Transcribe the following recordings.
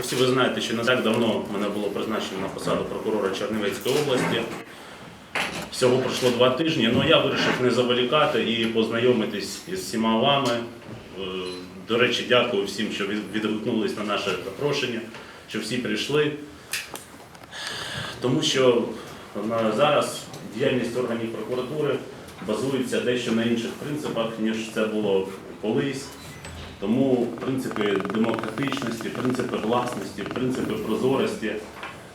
Всі ви знаєте, що не так давно мене було призначено на посаду прокурора Чернівецької області. Всього пройшло два тижні, але я вирішив не заволікати і познайомитись із всіма вами. Е, До речі, дякую всім, що відгукнулись на наше запрошення, що всі прийшли. Тому що зараз діяльність органів прокуратури базується дещо на інших принципах, ніж це було колись. Тому принципи демократичності, принципи власності, принципи прозорості,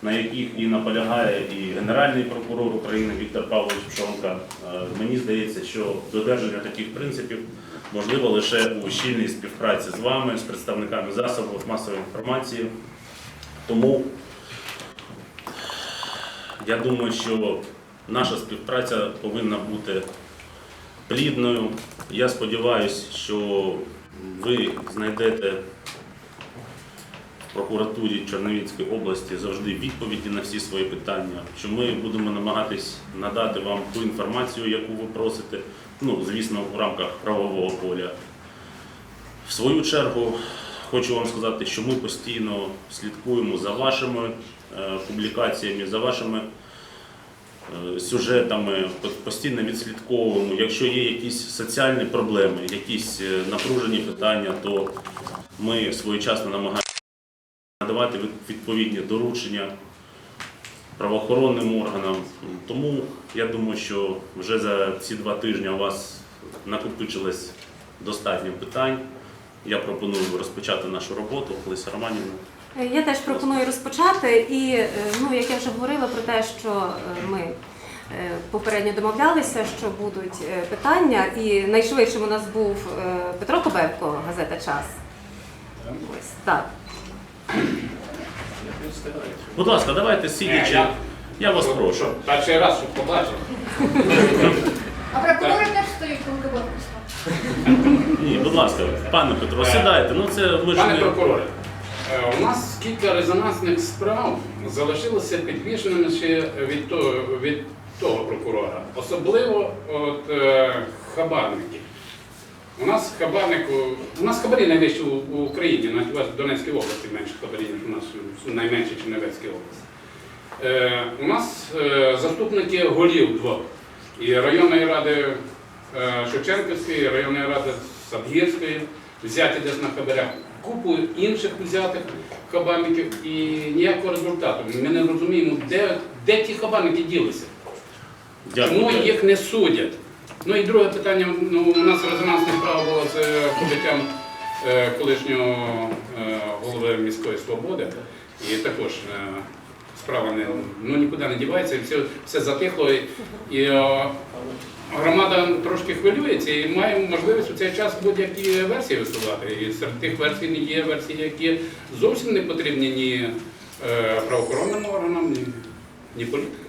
на яких і наполягає і Генеральний прокурор України Віктор Павлович Пшонка, е, мені здається, що додержання таких принципів можливо лише у щільній співпраці з вами, з представниками засобів масової інформації. Тому я думаю, що наша співпраця повинна бути плідною. Я сподіваюся, що ви знайдете в прокуратурі Чернівецької області завжди відповіді на всі свої питання, що ми будемо намагатись надати вам ту інформацію, яку ви просите, ну, звісно, в рамках правового поля. В свою чергу хочу вам сказати, що ми постійно слідкуємо за вашими е, публікаціями, за вашими сюжетами, по- постійно відслідковуємо. Якщо є якісь соціальні проблеми, якісь е, напружені питання, то ми своєчасно намагаємося надавати відповідні доручення правоохоронним органам. Тому я думаю, що вже за ці два тижні у вас накопичилось достатньо питань. Я пропоную розпочати нашу роботу. Лиса Романівна. Я теж пропоную розпочати. І е, ну, як я вже говорила про те, що е, ми е, попередньо домовлялися, що будуть питання, і найшвидшим у нас був Петро Кобевко, газета Час. Ось так. Будь ласка, давайте сидячи. я- Я вас прошу. Перший раз, щоб побачив. А прокурори теж стоять коли корпусу. Ні, будь ласка, пане Петро, сідайте. Ну це ви ж Пане не прокуроре, е, у нас кілька резонансних справ залишилося підвішеними ще від того, від того прокурора. Особливо от, е, хабарники. У нас хабарнику, у нас хабарі найвищі у Україні, навіть в Донецькій області менше хабарів, ніж у нас найменше в Чернівецькій області. Е, у нас е, заступники голів двох і районної ради е, Шевченківської, і районної ради Садгірської, взяті десь на хабарях, купу інших взятих хабарників і ніякого результату. Ми не розуміємо, де, де ті хабарники ділися. Чому їх не судять? Ну і друге питання, ну, у нас резонансне справа було з е, побиттям е, колишнього е, голови міської свободи. І також е, справа не, ну, нікуди не дівається, і все, все затихло. І, і е, громада трошки хвилюється і має можливість у цей час будь-які версії висувати. І серед тих версій не є версії, які зовсім не потрібні ні е, правоохоронним органам, ні, ні політикам.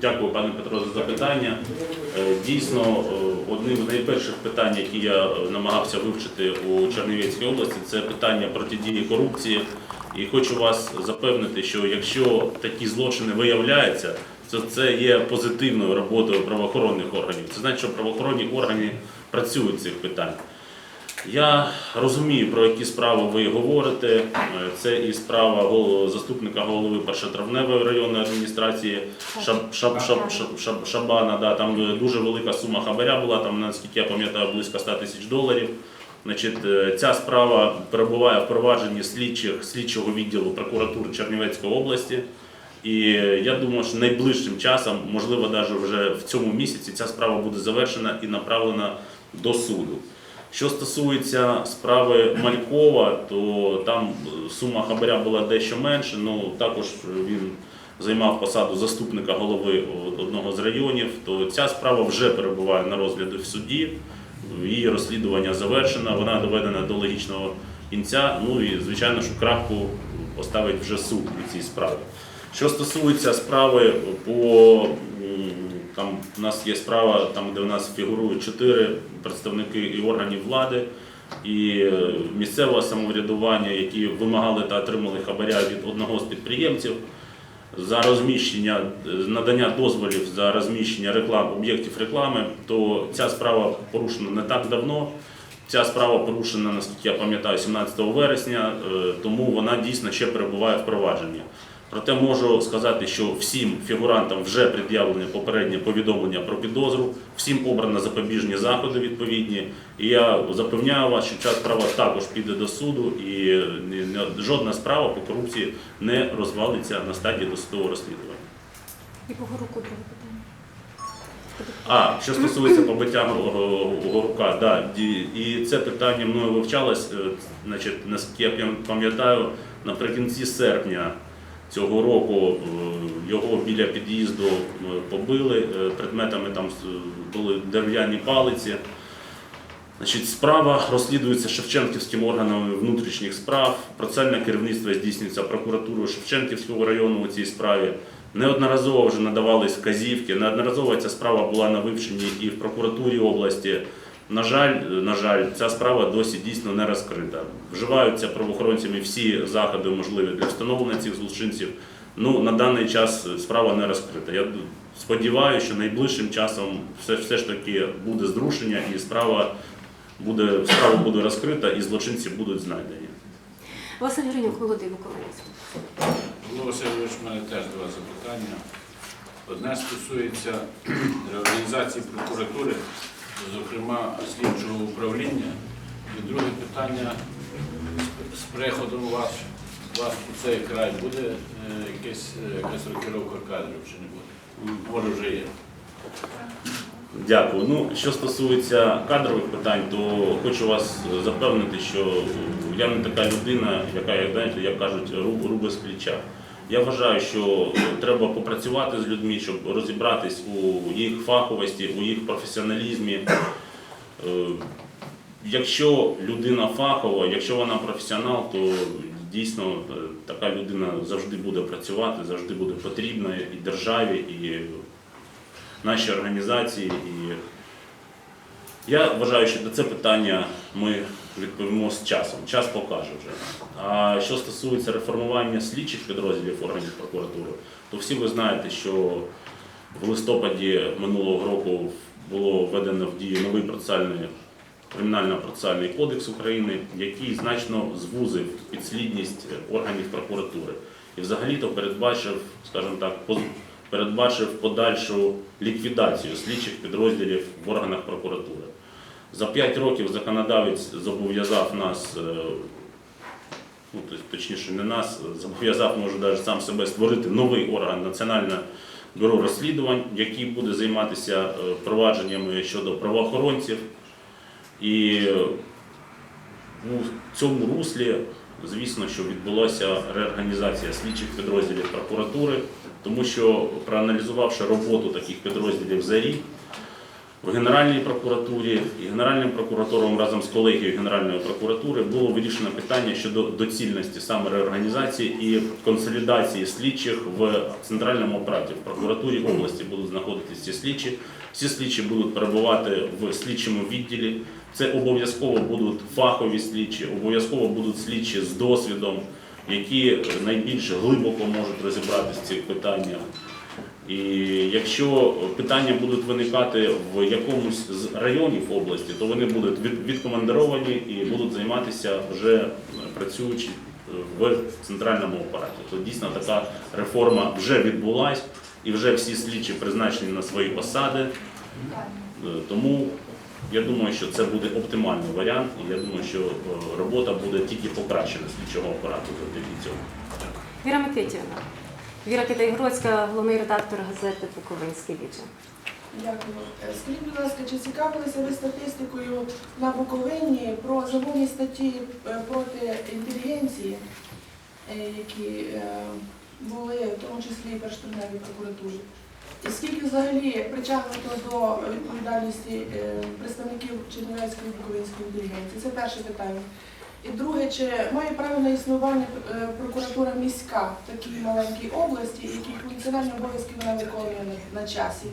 Дякую, пане Петро, за запитання. Е, Дійсно, е, одним з найперших питань, які я намагався вивчити у Чернівецькій області, це питання протидії корупції. І хочу вас запевнити, що якщо такі злочини виявляються, то це є позитивною роботою правоохоронних органів. Це значить, що правоохоронні органи працюють з цих питань. Я розумію, про які справи ви говорите. Е, Це і справа заступника голови першотравневої районної адміністрації Шаб, Шаб, Шаб, Шаб, Шаб, Шабана. Да, там е, дуже велика сума хабаря була, там, наскільки я пам'ятаю, близько 100 тисяч доларів. Значить, е, ця справа перебуває в провадженні слідчих, слідчого відділу прокуратури Чернівецької області. І я думаю, що найближчим часом, можливо, навіть вже в цьому місяці, ця справа буде завершена і направлена до суду. Що стосується справи Малькова, то там сума хабаря була дещо менше. Ну також він займав посаду заступника голови одного з районів. То ця справа вже перебуває на розгляді в суді. Її розслідування завершено, вона доведена до логічного кінця. Ну і звичайно, що крапку поставить вже суд у цій справі. Що стосується справи по там у нас є справа, там де у нас фігурують чотири представники і органів влади, і місцевого самоврядування, які вимагали та отримали хабаря від одного з підприємців за розміщення надання дозволів за розміщення реклам об'єктів реклами, то ця справа порушена не так давно. Ця справа порушена, наскільки я пам'ятаю, 17 вересня, е, тому вона дійсно ще перебуває в провадженні. Проте можу сказати, що всім фігурантам вже пред'явлені попереднє повідомлення про підозру, всім обрано запобіжні заходи відповідні. І я запевняю вас, що ця справа також піде до суду, і жодна справа по корупції не розвалиться на стадії досудового розслідування. Якого року друге питання? А, що стосується побиття Го- Горука, да, і це питання мною вивчалось, е, значить, наскільки я пам- пам'ятаю, наприкінці серпня цього року е, його біля під'їзду е, побили, е, предметами там були дерев'яні палиці. Значить, справа розслідується Шевченківським органами внутрішніх справ. Процесуальне керівництво здійснюється прокуратурою Шевченківського району у цій справі. Неодноразово вже надавались вказівки. Неодноразово ця справа була на вивченні і в прокуратурі області. На жаль, на жаль, ця справа досі дійсно не розкрита. Вживаються правоохоронцями всі заходи можливі для встановлення цих злочинців. Ну на даний час справа не розкрита. Я сподіваюся, що найближчим часом все, все ж таки буде зрушення і справа буде справа буде розкрита і злочинці будуть знайдені. Василь Гринюк, молодий Буковинець. Павло Васильович, у мене теж два запитання. Одне стосується реорганізації прокуратури, зокрема слідчого управління. І друге питання з- приходом вас, вас у цей край буде е, е, якась рокіровка кадрів чи не буде? Може вже є. Дякую. Ну, що стосується кадрових питань, то хочу вас запевнити, що я не така людина, яка, як знаєте, як кажуть, ру- руби з плеча. Я вважаю, що треба попрацювати з людьми, щоб розібратись у їх фаховості, у їх професіоналізмі. Е, Якщо людина фахова, якщо вона професіонал, то дійсно е, така людина завжди буде працювати, завжди буде потрібна і державі, і нашій організації. І я вважаю, що на це питання ми відповімо з часом. Час покаже вже. А що стосується реформування слідчих підрозділів органів прокуратури, то всі ви знаєте, що в листопаді минулого року було введено в дію новий процесуальний кримінально-процесуальний кодекс України, який значно звузив підслідність органів прокуратури і взагалі-то передбачив, скажімо так, передбачив подальшу ліквідацію слідчих підрозділів в органах прокуратури. За п'ять років законодавець зобов'язав нас, е, ну, точніше, не нас, зобов'язав, може, навіть сам себе створити новий орган Національне бюро розслідувань, який буде займатися е, провадженнями щодо правоохоронців. І у цьому руслі, звісно, що відбулася реорганізація слідчих підрозділів прокуратури, тому що проаналізувавши роботу таких підрозділів за рік, в Генеральній прокуратурі і Генеральним прокуратором разом з колегією Генеральної прокуратури було вирішено питання щодо доцільності саме реорганізації і консолідації слідчих в центральному апараті. В прокуратурі області будуть знаходитися ці слідчі. Всі слідчі будуть перебувати в слідчому відділі. Це обов'язково будуть фахові слідчі, обов'язково будуть слідчі з досвідом, які найбільш глибоко можуть розібратися в цих питаннях. І якщо питання будуть виникати в якомусь з районів області, то вони будуть від- відкомандировані і будуть займатися вже працюючи в центральному апараті. То дійсно така реформа вже відбулась і вже всі слідчі призначені на свої посади. Е, Тому я думаю, що це буде оптимальний варіант, і я думаю, що е, робота буде тільки покращена слідчого апарату завдяки цьому. Віра Микитівна. Віра Китайгородська, головний редактор газети Буковинський віче. Дякую. Скажіть, будь ласка, чи цікавилися ви статистикою на Буковині про замовні статті е, проти інтелігенції, е, які е, були, в тому числі і першотравневій прокуратурі? І скільки взагалі притягнуто до відповідальності представників Чернівецької і Буковинської інтелігенції? Це перше питання. І друге, чи має право на існування е, прокуратура міська в такій маленькій області, які функціональні обов'язки вона виконує на, часі?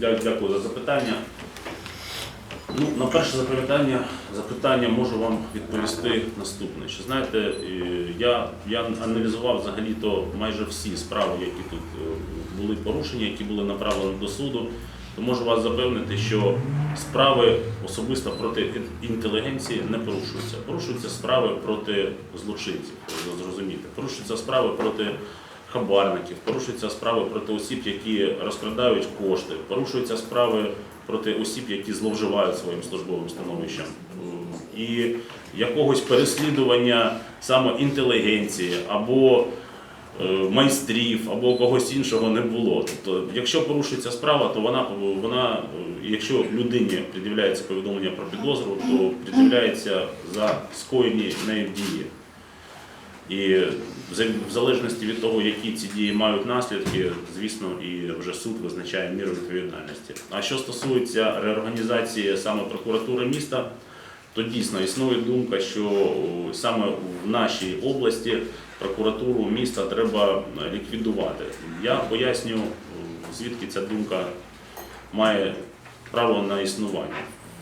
Дякую за запитання. Ну, на перше запитання, запитання можу вам відповісти наступне. Що знаєте, е, я, я аналізував взагалі-то майже всі справи, які тут е, були порушені, які були направлені до суду. То можу вас запевнити, що справи особисто проти інтелігенції не порушуються. Порушуються справи проти злочинців, зрозуміти. Порушуються справи проти хабарників, порушуються справи проти осіб, які розкрадають кошти, порушуються справи проти осіб, які зловживають своїм службовим становищем. І якогось переслідування саме інтелігенції або майстрів або когось іншого не було. Тобто, якщо порушується справа, то вона, вона е, якщо людині пред'являється повідомлення про підозру, то пред'являється за скоєні нею дії. І в залежності від того, які ці дії мають наслідки, звісно, і вже суд визначає міру відповідальності. А що стосується реорганізації саме прокуратури міста, то дійсно існує думка, що саме в нашій області прокуратуру міста треба ліквідувати. Я поясню, звідки ця думка має право на існування.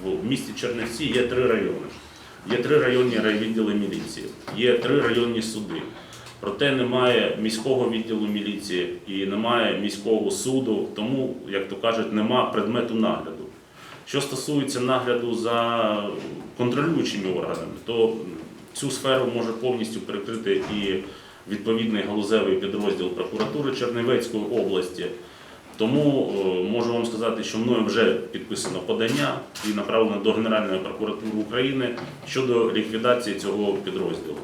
В місті Чернівці є три райони. Є три районні райвідділи міліції, є три районні суди. Проте немає міського відділу міліції і немає міського суду, тому, як то кажуть, нема предмету нагляду. Що стосується нагляду за контролюючими органами, то цю сферу може повністю перекрити і відповідний галузевий підрозділ прокуратури Чернівецької області. Тому е, можу вам сказати, що мною вже підписано подання і направлено до Генеральної прокуратури України щодо ліквідації цього підрозділу.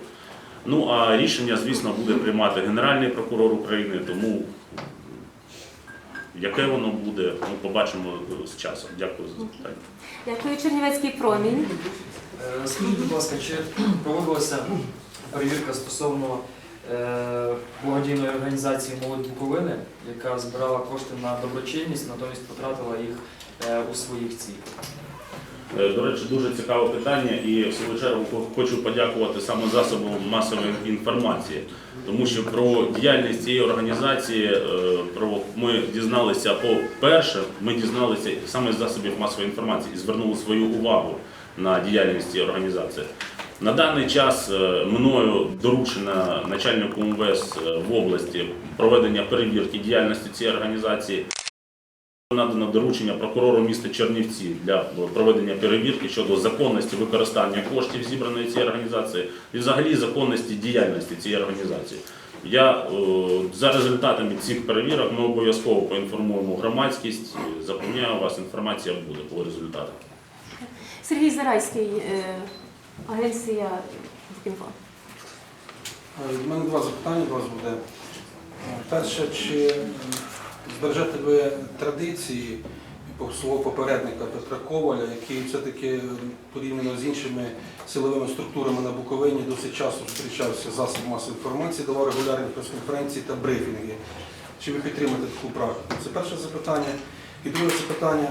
Ну а рішення, звісно, буде приймати Генеральний прокурор України, тому яке воно буде, ми побачимо з часом. Дякую за запитання. Дякую, Чернівецький промінь. Е, Скажіть, будь ласка, чи проводилася перевірка стосовно е, благодійної організації Молодь Буковини, яка збирала кошти на доброчинність, натомість потратила їх е, у своїх цілях? До речі, дуже цікаве питання, і в свою чергу хочу подякувати саме засобам масової інформації, тому що про діяльність цієї організації ми дізналися по перше, ми дізналися саме з засобів масової інформації і звернули свою увагу на діяльність цієї організації. На даний час е, мною доручено начальнику МВС е, в області проведення перевірки діяльності цієї організації. Надано доручення прокурору міста Чернівці для проведення перевірки щодо законності використання коштів зібраної цієї організації і взагалі законності діяльності цієї організації. Я е, за результатами цих перевірок ми обов'язково поінформуємо громадськість. Запевняю вас, інформація буде по результатах. Сергій Зарайський, е, агенція «Букінфо». У мене два запитання до вас буде. Перше, чи збережете ви традиції свого попередника Петра Коваля, який все-таки порівняно з іншими силовими структурами на Буковині досить часто зустрічався з засобом масової інформації, давав регулярні прес-конференції та брифінги. Чи ви підтримуєте таку практику? Це перше запитання. І друге запитання,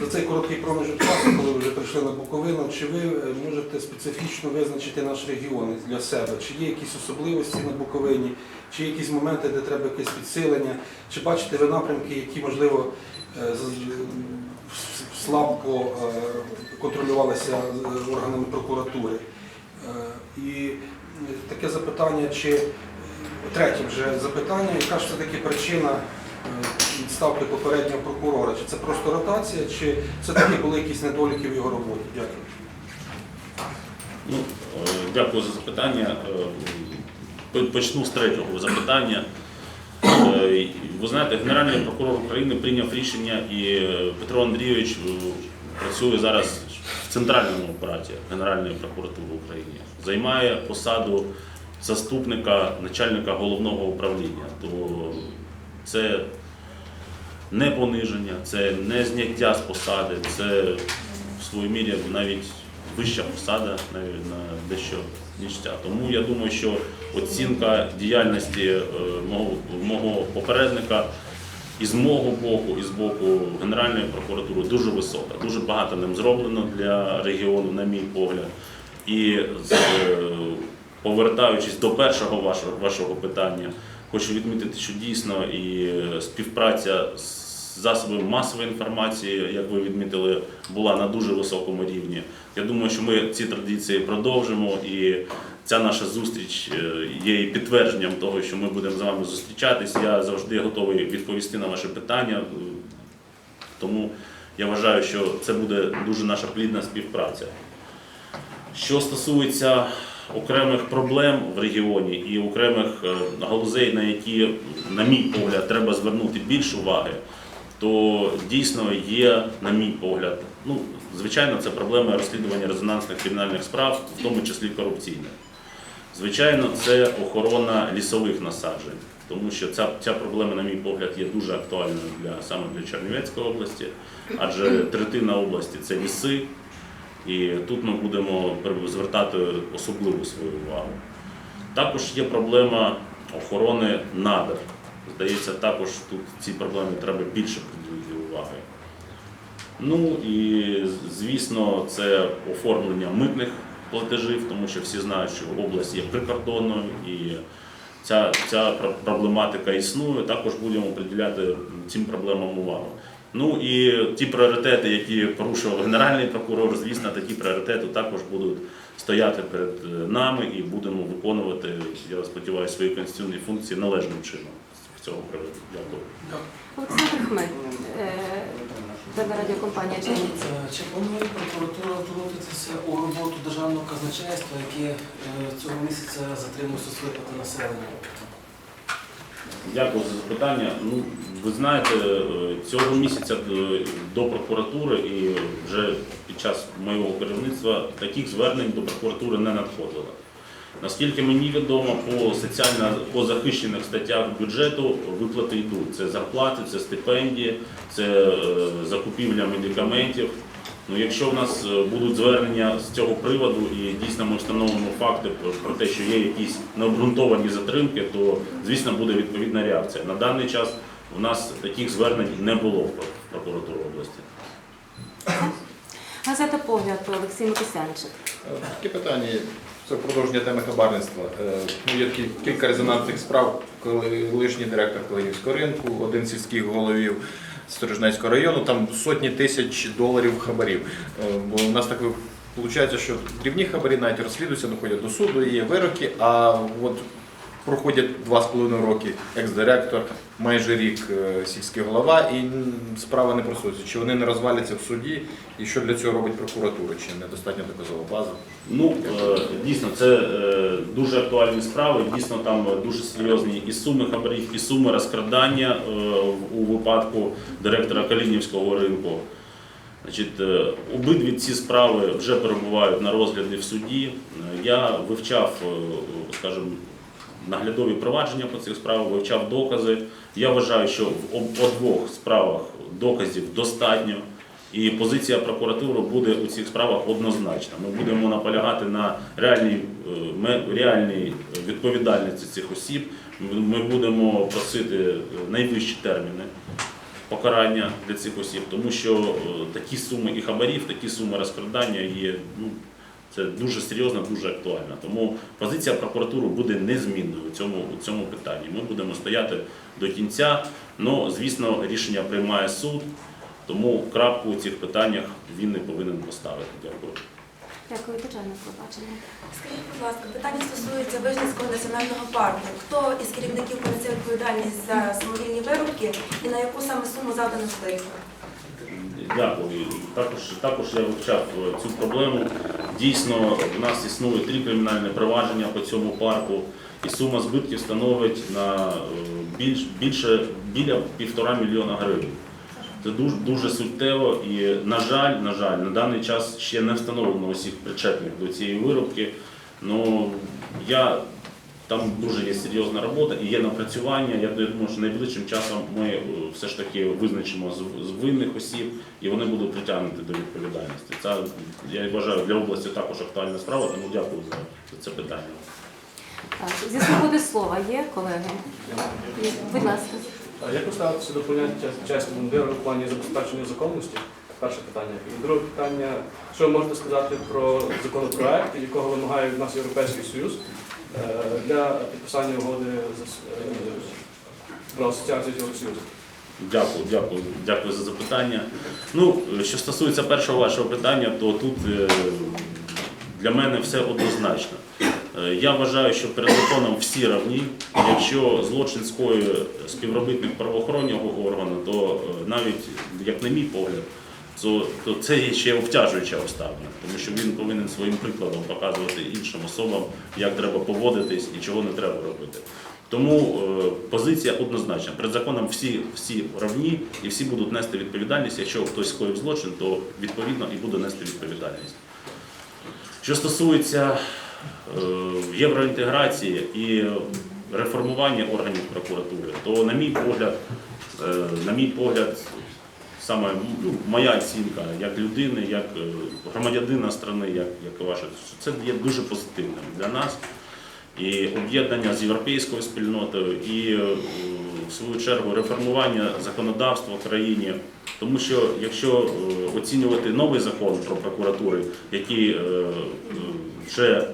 за цей короткий проміжок часу, коли ви вже прийшли на Буковину, чи ви е, можете специфічно визначити наш регіон для себе? Чи є якісь особливості на Буковині, чи є якісь моменти, де треба якесь підсилення? Чи бачите ви напрямки, які, можливо, е, слабко е, контролювалися органами прокуратури? І таке запитання, чи третє вже запитання, яка ж все-таки причина відставки попереднього прокурора? Чи це просто ротація, чи все-таки були якісь недоліки в його роботі? Дякую. Ну, е, дякую за запитання. Е, Почну з третього запитання. Е, Ви знаєте, Генеральний прокурор України прийняв рішення, і Петро Андрійович працює зараз в центральному апараті Генеральної прокуратури України. Займає посаду заступника начальника головного управління. То це не пониження, це не зняття з посади, це в своїй мірі навіть вища посада, навіть на дещо ніж ця. Тому я думаю, що оцінка діяльності е, мого, мого попередника і з мого боку, і з боку Генеральної прокуратури дуже висока. Дуже багато ним зроблено для регіону, на мій погляд. І е, повертаючись до першого вашого, вашого питання, хочу відмітити, що дійсно і е, співпраця з засобами масової інформації, як ви відмітили, була на дуже високому рівні. Я думаю, що ми ці традиції продовжимо, і ця наша зустріч е, є і підтвердженням того, що ми будемо з вами зустрічатись. Я завжди готовий відповісти на ваші питання. Тому я вважаю, що це буде дуже наша плідна співпраця. Що стосується окремих проблем в регіоні і окремих е, галузей, на які, на мій погляд, треба звернути більше уваги, то дійсно є, на мій погляд, ну, звичайно, це проблема розслідування резонансних кримінальних справ, в тому числі корупційних. Звичайно, це охорона лісових насаджень, тому що ця, ця проблема, на мій погляд, є дуже актуальною для саме для Чернівецької області, адже третина області це ліси, і тут ми будемо звертати особливу свою увагу. Також є проблема охорони надр. Здається, також тут ці проблеми треба більше приділити уваги. Ну і звісно, це оформлення митних платежів, тому що всі знають, що область є прикордонною і ця, ця проблематика існує. Також будемо приділяти цим проблемам увагу. Ну і ті пріоритети, які порушував генеральний прокурор, звісно, такі пріоритети також будуть стояти перед е, нами і будемо виконувати, я сподіваюся, свої конституційні функції належним чином з цього приводу. Дякую. Олександр Хмель, телерадіокомпанія Чернівці. Е, Чи планує прокуратура втрутитися у роботу державного казначейства, яке е, цього місяця затримується з населення? Дякую за запитання. Ну, ви знаєте, е, цього місяця е, до прокуратури і вже під час моєго керівництва таких звернень до прокуратури не надходило. Наскільки мені відомо, по соціально по захищених статтях бюджету виплати йдуть. Це зарплати, це стипендії, це е, закупівля медикаментів. Ну, якщо в нас будуть звернення з цього приводу і дійсно ми встановимо факти про те, що є якісь необґрунтовані затримки, то звісно буде відповідна реакція. На даний час у нас таких звернень не було в прокуратуру області. Газета Погляд Олексій Микисянчик. Таке питання. Це продовження теми хабарництва. Е, ну, Є такі кілька резонансних справ, коли лишній директор Калинівського ринку, один з сільських головів Сторожнецького району, там сотні тисяч доларів хабарів. Е, Бо у нас так виходить, що дрібні хабарі навіть розслідуються, доходять до суду, є вироки, а от проходять два з половиною роки екс-директор, майже рік е, сільський голова, і справа не просується. Чи вони не розваляться в суді, і що для цього робить прокуратура, чи недостатньо доказова база? Ну е, дійсно, це е, дуже актуальні справи. Дійсно, там дуже серйозні і суми хабарів, і суми розкрадання у випадку директора Калінівського ринку. Значить, обидві ці справи вже перебувають на розгляді в суді. Я вивчав, скажімо, наглядові провадження по цих справах, вивчав докази. Я вважаю, що в обох справах доказів достатньо. І позиція прокуратури буде у цих справах однозначна. Ми будемо наполягати на реальній, е, реальній відповідальності цих осіб. Ми- будемо просити е, найвищі терміни покарання для цих осіб, тому що е, такі суми і хабарів, такі суми розкрадання є. Ну, це дуже серйозно, дуже актуально. Тому позиція прокуратури буде незмінною у цьому, у цьому питанні. Ми будемо стояти до кінця. Ну, звісно, рішення приймає суд, тому крапку у цих питаннях він не повинен поставити. Дякую. Дякую, Тетяна, побачення. Скажіть, будь ласка, питання стосується Вижницького національного парку. Хто із керівників понесе відповідальність за самовільні вирубки і на яку саме суму завдано збитків? Дякую. Також, також я вивчав е, цю проблему. Дійсно, в нас існує три кримінальні провадження по цьому парку, і сума збитків становить на е, більш, більше біля півтора мільйона гривень. Це дуже, дуже суттєво і, на жаль, на жаль, на даний час ще не встановлено усіх причетних до цієї виробки. Ну, я, там дуже є серйозна робота і є напрацювання. Я думаю, що найближчим часом ми е, все ж таки визначимо з, винних осіб і вони будуть притягнуті до відповідальності. Це, я вважаю, для області також актуальна справа, тому дякую за, це питання. Так, Зі свободи слова є, колеги? Будь ласка. Як ви ставитеся до поняття чесного мундиру в плані забезпечення законності? Перше питання. І друге питання, що ви можете сказати про законопроект, якого вимагає від нас Європейський Союз для підписання угоди е, про асоціацію цього союзу? Дякую, дякую, дякую за запитання. Ну, що стосується першого вашого питання, то тут е, для мене все однозначно. Е, Я вважаю, що перед законом всі равні. Якщо злочин скоює співробітник правоохоронного органу, то е, навіть, як на мій погляд, то, це є ще обтяжуюча обставина, тому що він повинен своїм прикладом показувати іншим особам, як треба поводитись і чого не треба робити. Тому е, позиція однозначна. Перед законом всі, всі равні і всі будуть нести відповідальність. Якщо хтось скоїв злочин, то відповідно і буде нести відповідальність. Що стосується е, євроінтеграції і реформування органів прокуратури, то на мій погляд, е, на мій погляд, саме ну, моя оцінка як людини, як е, громадянина країни, як, як ваша, це є дуже позитивним для нас. І об'єднання з європейською спільнотою, і е, в свою чергу реформування законодавства в країні. Тому що якщо е, оцінювати новий закон про прокуратури, який вже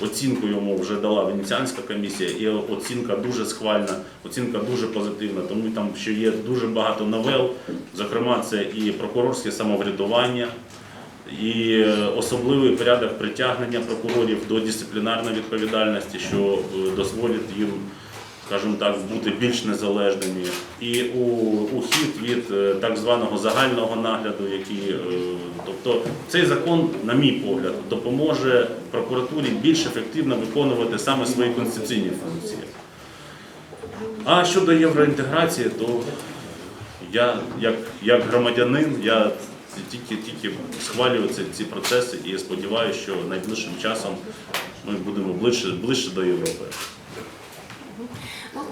оцінку йому вже дала Венеціанська комісія, і оцінка дуже схвальна, оцінка дуже позитивна, тому там ще є дуже багато новел, зокрема, це і прокурорське самоврядування, і е, особливий порядок притягнення прокурорів до дисциплінарної відповідальності, що е, дозволить їм, скажімо так, бути більш незалежними. І ухід від е, так званого загального нагляду, який, е, тобто цей закон, на мій погляд, допоможе прокуратурі більш ефективно виконувати саме свої конституційні функції. А щодо євроінтеграції, то я як, як громадянин, я тільки, тільки схвалюю ці процеси і сподіваюся, що найближчим часом ми будемо ближче, ближче до Європи. Угу.